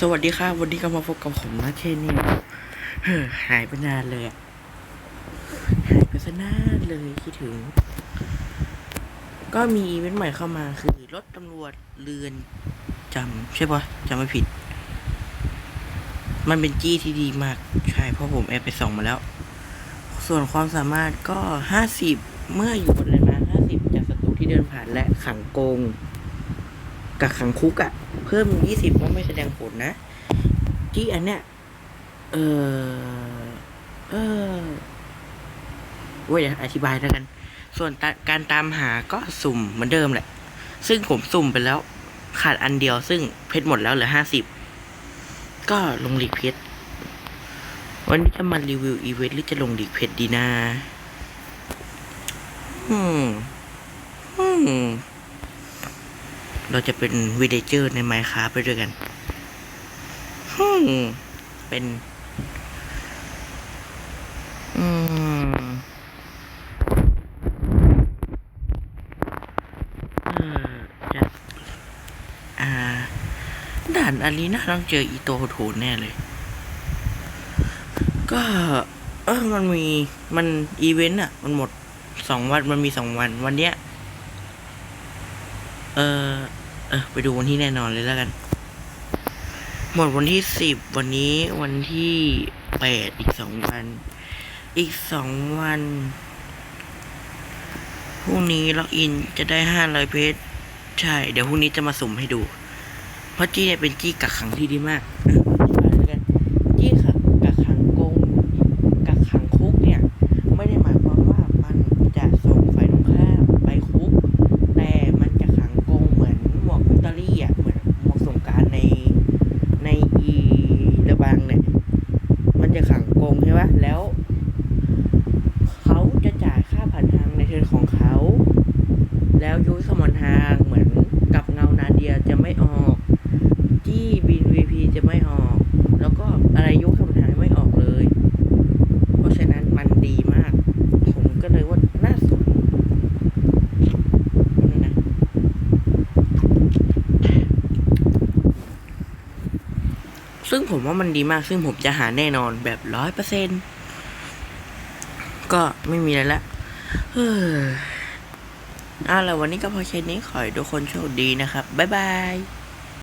สวัสดีครับวันนี้ก็มาพบกับผมนะเชนนี่เฮ้อหายไปนานเลยอะหายไปซะนานเลยคิดถึง ก็มีอีเวนต์ใหม่เข้ามาคือรถตำรวจเรือนจำใช่ปะจำไม่ผิด มันเป็นจี้ที่ดีมาก ใช่เพราะผมแอบไปส่องมาแล้ว ส่วนความสามารถก็ห้าสิบเมื่ออยู่บนเรือมาห้าสิบจากศัตรูที่เดินผ่านและขังโกง กับขังคุกอะเพิ่มยี่สิบก็ไม่แสดงผลนะ ที่อันเนี้ยเออเออว้ยเดี๋ยวอธิบายแล้วกัน ส่วนการตามหาก็สุ่มเหมือนเดิมแหละ ซึ่งผมสุ่มไปแล้ว ขาดอันเดียวซึ่งเพชรหมดแล้วเหลือห้าสิบก็ลงหลีกเพชรวันนี้จะมารีวิวอีเวนต์หรือจะลงหลีกเพชรดีนะอืมอืม เราจะเป็นวิดเจอร์ในไมค์คาไปด้วยกันฮึเป็น อืมอ่าด่านอารีน่าต้องเจออีโตโถนแน่เลย ก็ เออมันมีมันอีเวนต์อะ มันหมดสองวันมันมีสองวันวันเนี้ย เออ เออไปดูวันที่แน่นอนเลยแล้วกัน หมดวันที่สิบวันนี้วันที่แปดอีกสองวัน อีกสองวันพรุ่งนี้ล็อกอินจะได้ห้าร้อยเพชรใช่ เดี๋ยวพรุ่งนี้จะมาสุ่มให้ดู เพราะจี้เนี่ยเป็นจี้กักขังที่ดีมากอะอธิบายเลยกันจี้กักกักขังกงกักขังคุกเนี่ย ไม่ได้หมายความว่ามันจะส่งฝ่ายตรงข้ามไปคุก แต่มันจะขังกงเหมือนหมวกวิตอรี่อะ เหมือนหมวกสงกรารในในอีเระบังเนี่ย มันจะขังกงใช่ปะ แล้วเขาจะจ่ายค่าผ่านทางในเทิร์นของเขา แล้วยูสมอนทางเหมือนกับเงานาเดียจะไม่ออก จี้บินวีพีจะไม่ออก แล้วก็อะไรยุ้ยสมอนทางไม่ออกเลย เพราะฉะนั้นมันดีมาก ผมก็เลยว่าน่าสนนี่นะ ซึ่งผมว่ามันดีมากซึ่งผมจะหาแน่นอนแบบร้อยเปอร์เซ็นก็ไม่มีอะไรละเฮ้อเอาละวันนี้ก็พอแค่นี้ขอให้ทุกคนโชคดีนะครับ บ๊ายบาย